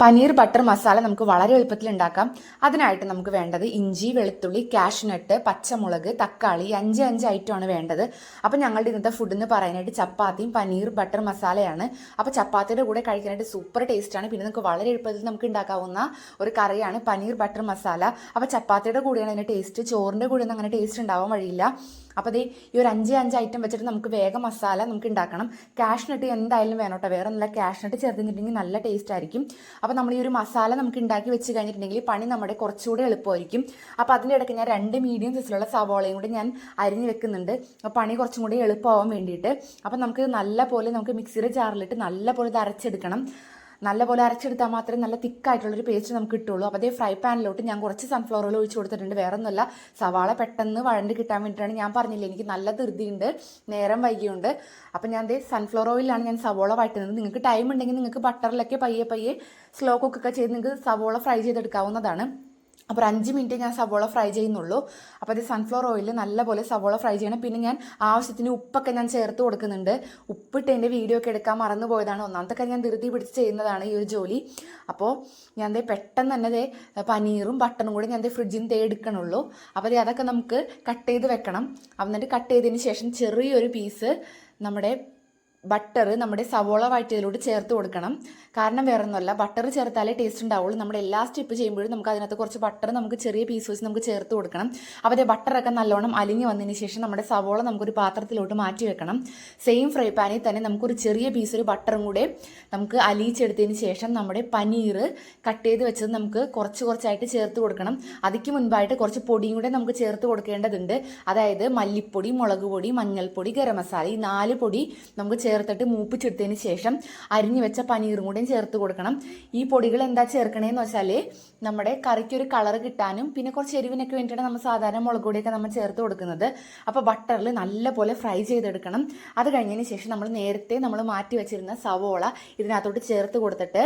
Paneer butter masala നമുക്ക് വളരെ എളുപ്പത്തിൽ ഉണ്ടാക്കാം. അതിനായിട്ട് നമുക്ക് വേണ്ടത് ഇഞ്ചി വെളുത്തുള്ളി കാഷ്നട്ട് പച്ചമുളക് തക്കാളി അഞ്ച് അഞ്ച് ഐറ്റമാണ് വേണ്ടത്. അപ്പോൾ ഞങ്ങളുടെ ഇന്നത്തെ ഫുഡ് എന്ന് പറയാനായിട്ട് ചപ്പാത്തിയും പനീർ ബട്ടർ മസാലയാണ്. അപ്പോൾ ചപ്പാത്തിയുടെ കൂടെ കഴിക്കാനായിട്ട് സൂപ്പർ ടേസ്റ്റാണ് പിന്നെ നമുക്ക് വളരെ എളുപ്പത്തിൽ നമുക്ക് ഉണ്ടാക്കാവുന്ന ഒരു കറിയാണ് പനീർ ബട്ടർ മസാല. അപ്പോൾ ചപ്പാത്തിയുടെ കൂടെയാണ് അതിന്റെ ടേസ്റ്റ് ചോറിന്റെ കൂടെയൊന്നും അങ്ങനെ ടേസ്റ്റ് ഉണ്ടാവാൻ വഴിയില്ല. അപ്പോൾ അതേ ഈ ഒരു അഞ്ച് അഞ്ച് ഐറ്റം വെച്ചിട്ട് നമുക്ക് വേഗം മസാല നമുക്ക് ഉണ്ടാക്കണം കാഷ്നട്ട് എന്തായാലും വേണോട്ടോ വേറെ നല്ല കാഷ്നട്ട് ചേർത്തിട്ടുണ്ടെങ്കിൽ നല്ല ടേസ്റ്റ് ആയിരിക്കും. അപ്പോൾ നമ്മൾ ഈ ഒരു മസാല നമുക്ക് ഉണ്ടാക്കി വെച്ച് കഴിഞ്ഞിട്ടുണ്ടെങ്കിൽ പണി നമ്മുടെ കുറച്ചുകൂടെ എളുപ്പമായിരിക്കും. അപ്പോൾ അതിന്റെ ഇടയ്ക്ക് ഞാൻ രണ്ട് മീഡിയം സൈസിലുള്ള സവാളയും കൂടി ഞാൻ അരിഞ്ഞ് വെക്കുന്നുണ്ട്. അപ്പോൾ പണി കുറച്ചും കൂടി എളുപ്പമാവാൻ വേണ്ടിയിട്ട്. അപ്പോൾ നമുക്ക് നല്ല പോലെ നമുക്ക് മിക്സിയുടെ ജാറിലിട്ട് നല്ല പോലെ ഇത് അരച്ചെടുക്കണം. നല്ല പോലെ അരച്ചെടുത്താൽ മാത്രമേ നല്ല തിക്കായിട്ടുള്ളൊരു പേസ്റ്റ് നമുക്ക് കിട്ടുള്ളൂ. അപ്പോൾ അതേ ഫ്രൈ പാനിലോട്ട് ഞാൻ കുറച്ച് സൺഫ്ലവർ ഓയിൽ ഒഴിച്ച് കൊടുത്തിട്ടുണ്ട്. വേറെ ഒന്നുമല്ല സവാള പെട്ടെന്ന് വഴണ്ട് കിട്ടാൻ വേണ്ടിയിട്ടാണ് ഞാൻ പറഞ്ഞില്ലേ എനിക്ക് നല്ല ധൃതിയുണ്ട് നേരം വൈകിയുണ്ട്. അപ്പോൾ ഞാൻ ദേ സൺഫ്ലവർ ഓയിലാണ് ഞാൻ സവോള വഴറ്റുന്നത്. നിങ്ങൾക്ക് ടൈം ഉണ്ടെങ്കിൽ നിങ്ങൾക്ക് ബട്ടറിലൊക്കെ പയ്യെ പയ്യെ സ്ലോ കുക്കൊക്കെ ചെയ്ത് നിങ്ങൾക്ക് സവോള ഫ്രൈ ചെയ്തെടുക്കാവുന്നതാണ്. അപ്പോൾ അഞ്ച് മിനിറ്റ് ഞാൻ സവോള ഫ്രൈ ചെയ്യുന്നുള്ളൂ. അപ്പോൾ അത് സൺഫ്ലവർ ഓയിൽ നല്ലപോലെ സവോള ഫ്രൈ ചെയ്യണം. പിന്നെ ഞാൻ ആവശ്യത്തിന് ഉപ്പൊക്കെ ഞാൻ ചേർത്ത് കൊടുക്കുന്നുണ്ട്. ഉപ്പിട്ട് എന്റെ വീഡിയോ ഒക്കെ എടുക്കാൻ മറന്നു പോയതാണ്. ഒന്നാമത്തെ കാര്യം ഞാൻ ധൃതി പിടിച്ച് ചെയ്യുന്നതാണ് ഈ ഒരു ജോലി. അപ്പോൾ ഞാൻ ദേ പെട്ടെന്ന് തന്നെ ദേ പനീറും ബട്ടറും കൂടി ഞാൻ ദേ ഫ്രിഡ്ജിൽ നിന്ന് എടുക്കണുള്ളൂ. അപ്പോൾ അതൊക്കെ നമുക്ക് കട്ട് ചെയ്ത് വെക്കണം. എന്നിട്ട് കട്ട് ചെയ്തതിന് ശേഷം ചെറിയൊരു പീസ് നമ്മുടെ ബട്ടർ നമ്മുടെ സവോള വഴറ്റിയതിലോട്ട് ചേർത്ത് കൊടുക്കണം. കാരണം വേറെ ഒന്നുമല്ല ബട്ടർ ചേർത്താലേ ടേസ്റ്റ് ഉണ്ടാവുള്ളൂ. നമ്മുടെ എല്ലാ സ്റ്റെപ്പ് ചെയ്യുമ്പോഴും നമുക്ക് അതിനകത്ത് കുറച്ച് ബട്ടർ നമുക്ക് ചെറിയ പീസ് വെച്ച് നമുക്ക് ചേർത്ത് കൊടുക്കണം. അവരെ ബട്ടറൊക്കെ നല്ലോണം അലിഞ്ഞ് വന്നതിന് ശേഷം നമ്മുടെ സവോള നമുക്കൊരു പാത്രത്തിലോട്ട് മാറ്റി വെക്കണം. സെയിം ഫ്രൈ പാനിൽ തന്നെ നമുക്കൊരു ചെറിയ പീസ് ഒരു ബട്ടറും കൂടെ നമുക്ക് അലിയിച്ചെടുത്തതിന് ശേഷം നമ്മുടെ പനീർ കട്ട് ചെയ്ത് വെച്ചത് നമുക്ക് കുറച്ച് കുറച്ചായിട്ട് ചേർത്ത് കൊടുക്കണം. അതിക്ക് മുൻപായിട്ട് കുറച്ച് പൊടിയും കൂടെ നമുക്ക് ചേർത്ത് കൊടുക്കേണ്ടതുണ്ട്. അതായത് മല്ലിപ്പൊടി മുളക് പൊടി മഞ്ഞൾപ്പൊടി ഗരം മസാല ഈ നാല് പൊടി നമുക്ക് ചേർത്തിട്ട് മൂപ്പിച്ചെടുത്തതിന് ശേഷം അരിഞ്ഞു വെച്ച പനീറും കൂടെയും ചേർത്ത് കൊടുക്കണം. ഈ പൊടികൾ എന്താ ചേർക്കണേന്ന് വെച്ചാൽ നമ്മുടെ കറിക്ക് ഒരു കളർ കിട്ടാനും പിന്നെ കുറച്ച് എരിവിനൊക്കെ വേണ്ടിയിട്ടാണ് നമ്മൾ സാധാരണ മുളക് പൊടിയൊക്കെ നമ്മൾ ചേർത്ത് കൊടുക്കുന്നത്. അപ്പോൾ ബട്ടറിൽ നല്ലപോലെ ഫ്രൈ ചെയ്തെടുക്കണം. അത് കഴിഞ്ഞതിന് ശേഷം നമ്മൾ നേരത്തെ നമ്മൾ മാറ്റി വെച്ചിരുന്ന സവോള ഇതിനകത്തോട്ട് ചേർത്ത് കൊടുത്തിട്ട്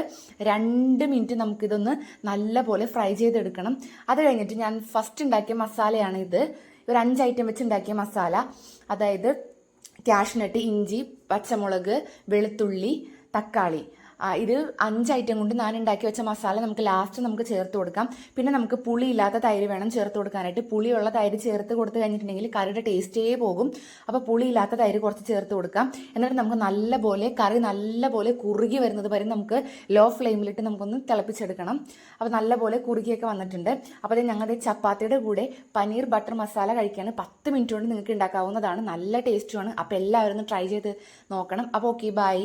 രണ്ട് മിനിറ്റ് നമുക്കിതൊന്ന് നല്ലപോലെ ഫ്രൈ ചെയ്തെടുക്കണം. അത് കഴിഞ്ഞിട്ട് ഞാൻ ഫസ്റ്റ് ഉണ്ടാക്കിയ മസാലയാണ് ഇത്. ഒരു അഞ്ച് ഐറ്റം വെച്ച് ഉണ്ടാക്കിയ മസാല. അതായത് കാഷ്നട്ട് ഇഞ്ചി പച്ചമുളക് വെളുത്തുള്ളി തക്കാളി. ഇത് അഞ്ച് ഐറ്റം കൊണ്ട് ഞാൻ ഉണ്ടാക്കി വെച്ച മസാല നമുക്ക് ലാസ്റ്റ് നമുക്ക് ചേർത്ത് കൊടുക്കാം. പിന്നെ നമുക്ക് പുളി ഇല്ലാത്ത തൈര് വേണം ചേർത്ത് കൊടുക്കാനായിട്ട്. പുളിയുള്ള തൈര് ചേർത്ത് കൊടുത്തു കഴിഞ്ഞിട്ടുണ്ടെങ്കിൽ കറിയുടെ ടേസ്റ്റേ പോകും. അപ്പോൾ പുളി ഇല്ലാത്ത തൈര് കുറച്ച് ചേർത്ത് കൊടുക്കാം. എന്നിട്ട് നമുക്ക് നല്ലപോലെ കറി നല്ലപോലെ കുറുകി വരുന്നത് വരെ നമുക്ക് ലോ ഫ്ലെയിമിലിട്ട് നമുക്കൊന്ന് തിളപ്പിച്ചെടുക്കണം. അപ്പോൾ നല്ലപോലെ കുറുകിയൊക്കെ വന്നിട്ടുണ്ട്. അപ്പോൾ ഞങ്ങളുടെ ചപ്പാത്തിയുടെ കൂടെ പനീർ ബട്ടർ മസാല കഴിക്കാൻ പത്ത് മിനിറ്റ് കൊണ്ട് നിങ്ങൾക്ക് ഉണ്ടാക്കാവുന്നതാണ്. നല്ല ടേസ്റ്റുമാണ് അപ്പോൾ എല്ലാവരും ഒന്ന് ട്രൈ ചെയ്ത് നോക്കണം. അപ്പോൾ ഓക്കെ ബൈ